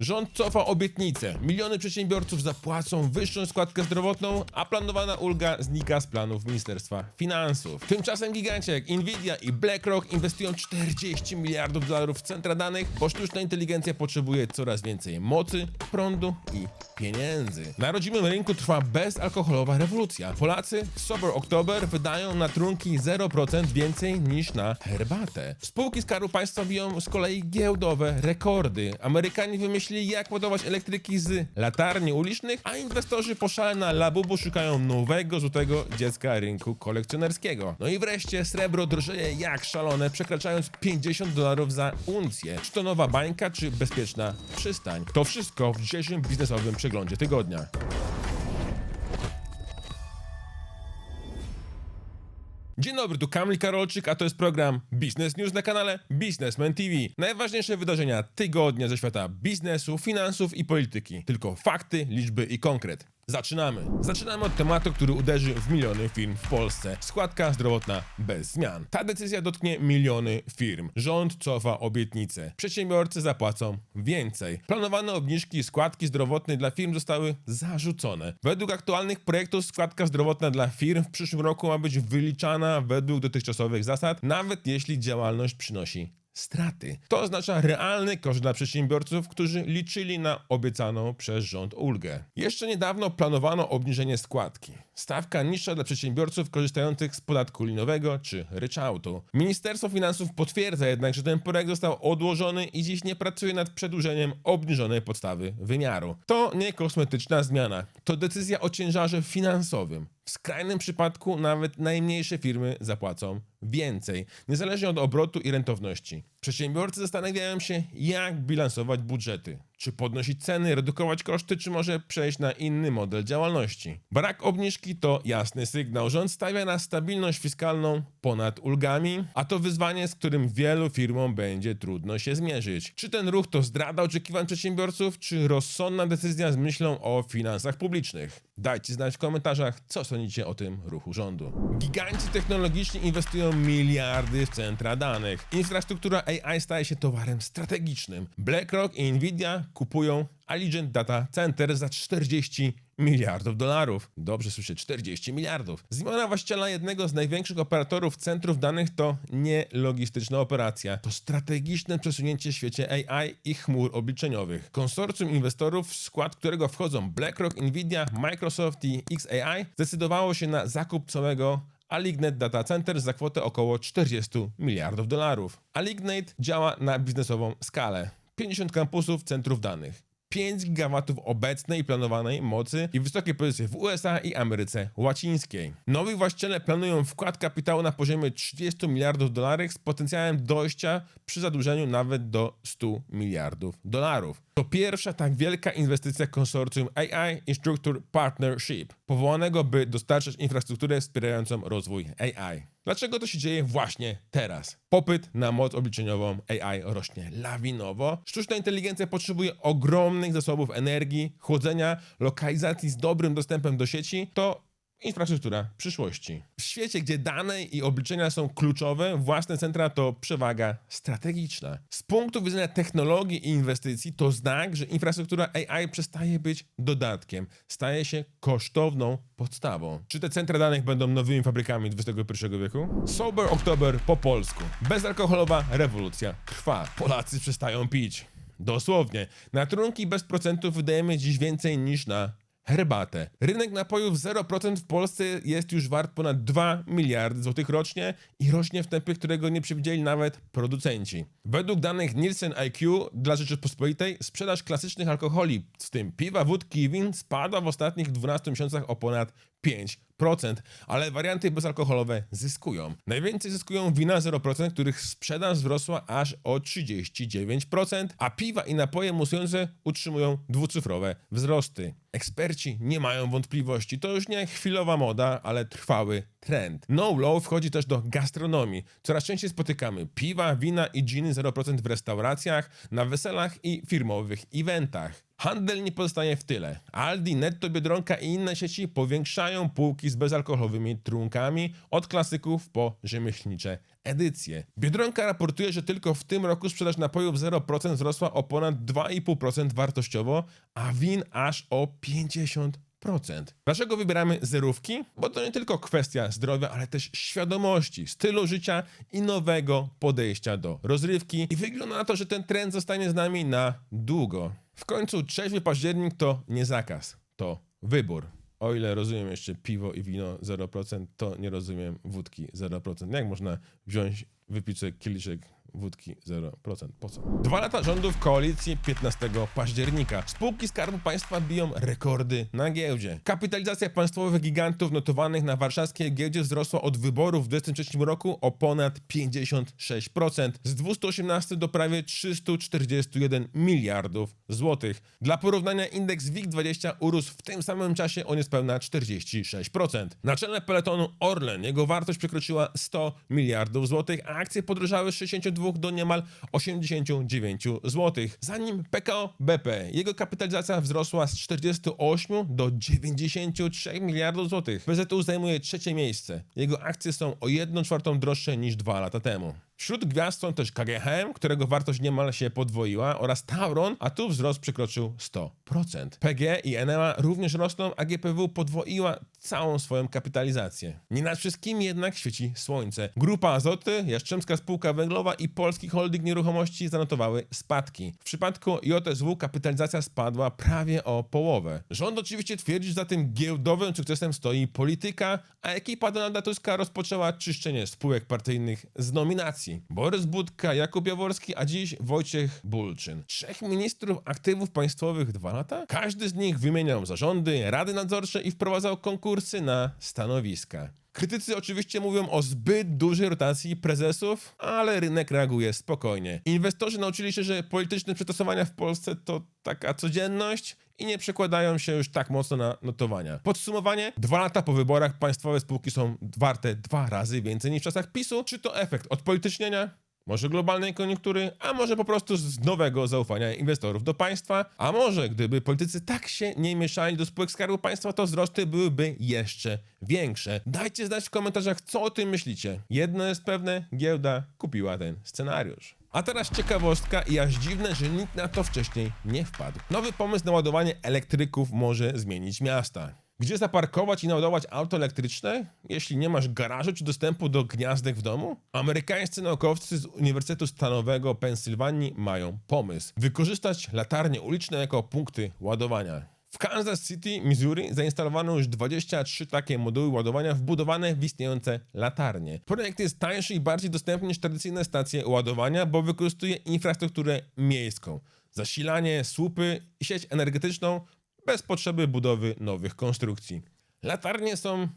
Rząd cofa obietnice. Miliony przedsiębiorców zapłacą wyższą składkę zdrowotną, a planowana ulga znika z planów Ministerstwa Finansów. Tymczasem giganci jak Nvidia i BlackRock inwestują 40 miliardów dolarów w centra danych, bo sztuczna inteligencja potrzebuje coraz więcej mocy, prądu i pieniędzy. Na rodzimym rynku trwa bezalkoholowa rewolucja. Polacy w Sober October wydają na trunki 0% więcej niż na herbatę. Spółki Skarbu Państwa biją z kolei giełdowe rekordy. Amerykanie wymyślili jak ładować elektryki z latarni ulicznych, a inwestorzy po szale na Labubu szukają nowego złotego dziecka rynku kolekcjonerskiego. No i wreszcie srebro drożeje jak szalone, przekraczając 50 dolarów za uncję. Czy to nowa bańka, czy bezpieczna przystań? To wszystko w dzisiejszym biznesowym przeglądzie tygodnia. Dzień dobry, tu Kamil Karolczyk, a to jest program Business News na kanale Businessman TV. Najważniejsze wydarzenia tygodnia ze świata biznesu, finansów i polityki. Tylko fakty, liczby i konkret. Zaczynamy. Zaczynamy od tematu, który uderzy w miliony firm w Polsce. Składka zdrowotna bez zmian. Ta decyzja dotknie miliony firm. Rząd cofa obietnice. Przedsiębiorcy zapłacą więcej. Planowane obniżki składki zdrowotnej dla firm zostały zarzucone. Według aktualnych projektów składka zdrowotna dla firm w przyszłym roku ma być wyliczana według dotychczasowych zasad, nawet jeśli działalność przynosi straty. To oznacza realny koszt dla przedsiębiorców, którzy liczyli na obiecaną przez rząd ulgę. Jeszcze niedawno planowano obniżenie składki. Stawka niższa dla przedsiębiorców korzystających z podatku linowego czy ryczałtu. Ministerstwo Finansów potwierdza jednak, że ten projekt został odłożony i dziś nie pracuje nad przedłużeniem obniżonej podstawy wymiaru. To nie kosmetyczna zmiana, to decyzja o ciężarze finansowym. W skrajnym przypadku nawet najmniejsze firmy zapłacą więcej, niezależnie od obrotu i rentowności. Przedsiębiorcy zastanawiają się, jak bilansować budżety. Czy podnosić ceny, redukować koszty, czy może przejść na inny model działalności. Brak obniżki to jasny sygnał. Rząd stawia na stabilność fiskalną ponad ulgami, a to wyzwanie, z którym wielu firmom będzie trudno się zmierzyć. Czy ten ruch to zdrada oczekiwań przedsiębiorców, czy rozsądna decyzja z myślą o finansach publicznych? Dajcie znać w komentarzach, co sądzicie o tym ruchu rządu. Giganci technologiczni inwestują miliardy w centra danych. Infrastruktura AI staje się towarem strategicznym. BlackRock i Nvidia kupują Allegiant Data Center za 40 miliardów dolarów. Dobrze słyszę, 40 miliardów. Zmiana właściciela jednego z największych operatorów centrów danych to nie logistyczna operacja. To strategiczne przesunięcie w świecie AI i chmur obliczeniowych. Konsorcjum inwestorów, w skład którego wchodzą BlackRock, Nvidia, Microsoft i XAI, zdecydowało się na zakup całego Alignate Data Center za kwotę około 40 miliardów dolarów. Alignate działa na biznesową skalę. 50 kampusów, centrów danych. 5 gigawatów obecnej planowanej mocy i wysokie pozycje w USA i Ameryce Łacińskiej. Nowi właściciele planują wkład kapitału na poziomie 30 miliardów dolarów z potencjałem dojścia przy zadłużeniu nawet do 100 miliardów dolarów. To pierwsza tak wielka inwestycja konsorcjum AI Instructor Partnership, powołanego by dostarczać infrastrukturę wspierającą rozwój AI. Dlaczego to się dzieje właśnie teraz? Popyt na moc obliczeniową AI rośnie lawinowo. Sztuczna inteligencja potrzebuje ogromnych zasobów energii, chłodzenia, lokalizacji z dobrym dostępem do sieci. To infrastruktura przyszłości. W świecie, gdzie dane i obliczenia są kluczowe, własne centra to przewaga strategiczna. Z punktu widzenia technologii i inwestycji to znak, że infrastruktura AI przestaje być dodatkiem, staje się kosztowną podstawą. Czy te centra danych będą nowymi fabrykami XXI wieku? Sober October po polsku. Bezalkoholowa rewolucja trwa. Polacy przestają pić. Dosłownie. Na trunki bez procentów wydajemy dziś więcej niż na herbatę. Rynek napojów 0% w Polsce jest już wart ponad 2 miliardy złotych rocznie i rośnie w tempie, którego nie przewidzieli nawet producenci. Według danych Nielsen IQ dla Rzeczypospolitej sprzedaż klasycznych alkoholi, w tym piwa, wódki i win, spadła w ostatnich 12 miesiącach o ponad 5%, ale warianty bezalkoholowe zyskują. Najwięcej zyskują wina 0%, których sprzedaż wzrosła aż o 39%, a piwa i napoje musujące utrzymują dwucyfrowe wzrosty. Eksperci nie mają wątpliwości, to już nie chwilowa moda, ale trwały trend. No low wchodzi też do gastronomii. Coraz częściej spotykamy piwa, wina i giny 0% w restauracjach, na weselach i firmowych eventach. Handel nie pozostaje w tyle. Aldi, Netto, Biedronka i inne sieci powiększają półki z bezalkoholowymi trunkami od klasyków po rzemieślnicze edycje. Biedronka raportuje, że tylko w tym roku sprzedaż napojów 0% wzrosła o ponad 2,5% wartościowo, a win aż o 50%. Dlaczego wybieramy zerówki? Bo to nie tylko kwestia zdrowia, ale też świadomości, stylu życia i nowego podejścia do rozrywki. I wygląda na to, że ten trend zostanie z nami na długo. W końcu trzeźwy październik to nie zakaz, to wybór. O ile rozumiem jeszcze piwo i wino 0%, to nie rozumiem wódki 0%. Jak można wziąć, sobie kieliszek wódki 0%? Po co? Dwa lata rządów koalicji 15 października. Spółki Skarbu Państwa biją rekordy na giełdzie. Kapitalizacja państwowych gigantów notowanych na warszawskiej giełdzie wzrosła od wyborów w 2023 roku o ponad 56%. Z 218 do prawie 341 miliardów złotych. Dla porównania indeks WIG20 urósł w tym samym czasie o niespełna 46%. Na czele peletonu Orlen jego wartość przekroczyła 100 miliardów złotych, a akcje podrożały z 62 do niemal 89 zł. Zanim PKO BP, jego kapitalizacja wzrosła z 48 do 93 miliardów złotych. PZU zajmuje trzecie miejsce. Jego akcje są o 1 czwartą droższe niż dwa lata temu. Wśród gwiazd są też KGHM, którego wartość niemal się podwoiła, oraz Tauron, a tu wzrost przekroczył 100%. PG i Enema również rosną, a GPW podwoiła całą swoją kapitalizację. Nie nad wszystkimi jednak świeci słońce. Grupa Azoty, Jastrzębska Spółka Węglowa i Polski Holding Nieruchomości zanotowały spadki. W przypadku JSW kapitalizacja spadła prawie o połowę. Rząd oczywiście twierdzi, że za tym giełdowym sukcesem stoi polityka, a ekipa Donalda Tuska rozpoczęła czyszczenie spółek partyjnych z nominacji. Borys Budka, Jakub Jaworski, a dziś Wojciech Bulczyn. Trzech ministrów aktywów państwowych dwa lata? Każdy z nich wymieniał zarządy, rady nadzorcze i wprowadzał konkursy na stanowiska. Krytycy oczywiście mówią o zbyt dużej rotacji prezesów, ale rynek reaguje spokojnie. Inwestorzy nauczyli się, że polityczne przetasowania w Polsce to taka codzienność i nie przekładają się już tak mocno na notowania. Podsumowanie: dwa lata po wyborach państwowe spółki są warte dwa razy więcej niż w czasach PiSu. Czy to efekt odpolitycznienia? Może globalnej koniunktury, a może po prostu z nowego zaufania inwestorów do państwa, a może gdyby politycy tak się nie mieszali do spółek Skarbu Państwa, to wzrosty byłyby jeszcze większe. Dajcie znać w komentarzach, co o tym myślicie. Jedno jest pewne, giełda kupiła ten scenariusz. A teraz ciekawostka i aż dziwne, że nikt na to wcześniej nie wpadł. Nowy pomysł na ładowanie elektryków może zmienić miasta. Gdzie zaparkować i naładować auto elektryczne, jeśli nie masz garażu czy dostępu do gniazdek w domu? Amerykańscy naukowcy z Uniwersytetu Stanowego Pensylwanii mają pomysł. Wykorzystać latarnie uliczne jako punkty ładowania. W Kansas City, Missouri zainstalowano już 23 takie moduły ładowania wbudowane w istniejące latarnie. Projekt jest tańszy i bardziej dostępny niż tradycyjne stacje ładowania, bo wykorzystuje infrastrukturę miejską. Zasilanie, słupy i sieć energetyczną bez potrzeby budowy nowych konstrukcji. Latarnie są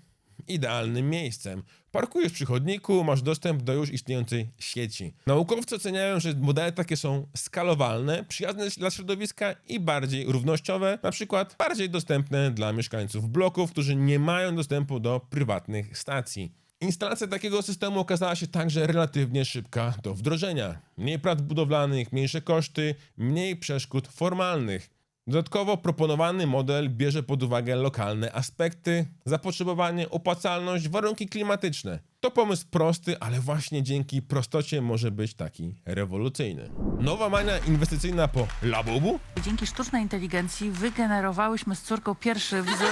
idealnym miejscem. Parkujesz przy chodniku, masz dostęp do już istniejącej sieci. Naukowcy oceniają, że modele takie są skalowalne, przyjazne dla środowiska i bardziej równościowe, na przykład bardziej dostępne dla mieszkańców bloków, którzy nie mają dostępu do prywatnych stacji. Instalacja takiego systemu okazała się także relatywnie szybka do wdrożenia. Mniej prac budowlanych, mniejsze koszty, mniej przeszkód formalnych. Dodatkowo proponowany model bierze pod uwagę lokalne aspekty, zapotrzebowanie, opłacalność, warunki klimatyczne. To pomysł prosty, ale właśnie dzięki prostocie może być taki rewolucyjny. Nowa mania inwestycyjna po Labubu? Dzięki sztucznej inteligencji wygenerowałyśmy z córką pierwszy wzór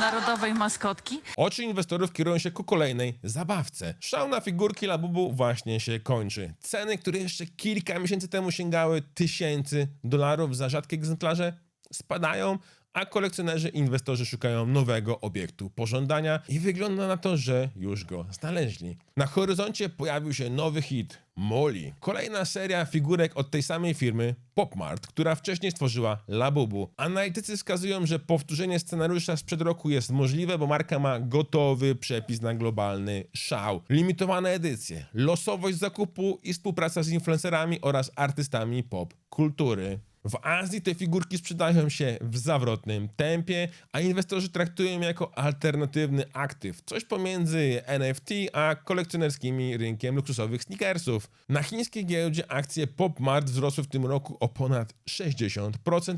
narodowej maskotki. Oczy inwestorów kierują się ku kolejnej zabawce. Szał na figurki Labubu właśnie się kończy. Ceny, które jeszcze kilka miesięcy temu sięgały tysięcy dolarów za rzadkie egzemplarze, spadają, a kolekcjonerzy i inwestorzy szukają nowego obiektu pożądania i wygląda na to, że już go znaleźli. Na horyzoncie pojawił się nowy hit Molly. Kolejna seria figurek od tej samej firmy Popmart, która wcześniej stworzyła Labubu. Analitycy wskazują, że powtórzenie scenariusza sprzed roku jest możliwe, bo marka ma gotowy przepis na globalny szał. Limitowane edycje, losowość zakupu i współpraca z influencerami oraz artystami pop kultury. W Azji te figurki sprzedają się w zawrotnym tempie, a inwestorzy traktują je jako alternatywny aktyw, coś pomiędzy NFT a kolekcjonerskimi rynkiem luksusowych sneakersów. Na chińskiej giełdzie akcje PopMart wzrosły w tym roku o ponad 60%,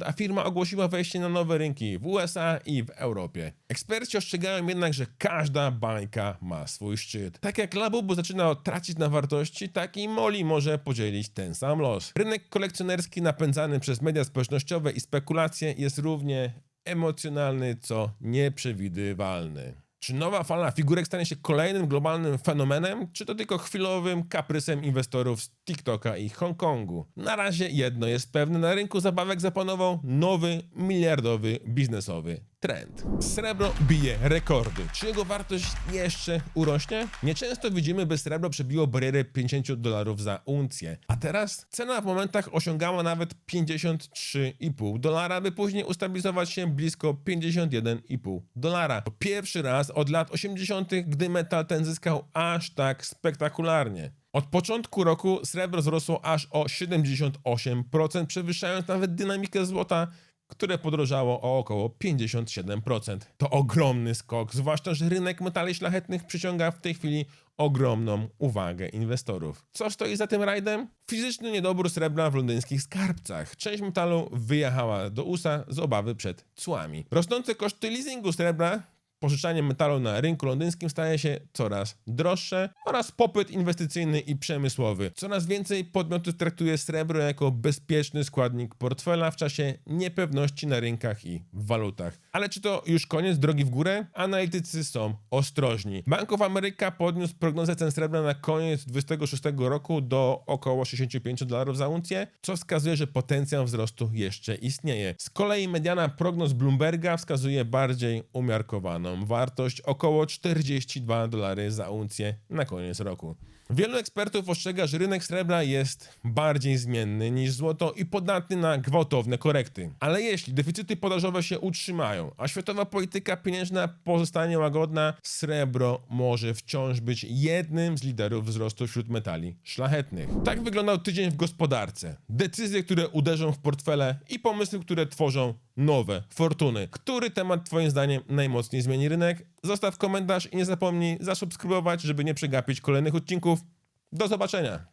a firma ogłosiła wejście na nowe rynki w USA i w Europie. Eksperci ostrzegają jednak, że każda bańka ma swój szczyt. Tak jak Labubu zaczyna tracić na wartości, tak i Moli może podzielić ten sam los. Rynek kolekcjonerski napędzany przez media społecznościowe i spekulacje jest równie emocjonalny, co nieprzewidywalny. Czy nowa fala figurek stanie się kolejnym globalnym fenomenem, czy to tylko chwilowym kaprysem inwestorów z TikToka i Hongkongu? Na razie jedno jest pewne, na rynku zabawek zapanował nowy, miliardowy, biznesowy trend. Srebro bije rekordy. Czy jego wartość jeszcze urośnie? Nieczęsto widzimy, by srebro przebiło barierę 50 dolarów za uncję. A teraz cena w momentach osiągała nawet 53,5 dolara, by później ustabilizować się blisko 51,5 dolara. To pierwszy raz od lat 80., gdy metal ten zyskał aż tak spektakularnie. Od początku roku srebro wzrosło aż o 78%, przewyższając nawet dynamikę złota, które podrożało o około 57%. To ogromny skok, zwłaszcza, że rynek metali szlachetnych przyciąga w tej chwili ogromną uwagę inwestorów. Co stoi za tym rajdem? Fizyczny niedobór srebra w londyńskich skarbcach. Część metalu wyjechała do USA z obawy przed cłami. Rosnące koszty leasingu srebra pożyczanie metalu na rynku londyńskim staje się coraz droższe oraz popyt inwestycyjny i przemysłowy. Coraz więcej podmiotów traktuje srebro jako bezpieczny składnik portfela w czasie niepewności na rynkach i walutach. Ale czy to już koniec drogi w górę? Analitycy są ostrożni. Bank of America podniósł prognozę cen srebra na koniec 2026 roku do około 65 dolarów za uncję, co wskazuje, że potencjał wzrostu jeszcze istnieje. Z kolei mediana prognoz Bloomberga wskazuje bardziej umiarkowaną wartość około 42 dolary za uncję na koniec roku. Wielu ekspertów ostrzega, że rynek srebra jest bardziej zmienny niż złoto i podatny na gwałtowne korekty. Ale jeśli deficyty podażowe się utrzymają, a światowa polityka pieniężna pozostanie łagodna, srebro może wciąż być jednym z liderów wzrostu wśród metali szlachetnych. Tak wyglądał tydzień w gospodarce. Decyzje, które uderzą w portfele i pomysły, które tworzą nowe fortuny. Który temat Twoim zdaniem najmocniej zmieni rynek? Zostaw komentarz i nie zapomnij zasubskrybować, żeby nie przegapić kolejnych odcinków. Do zobaczenia!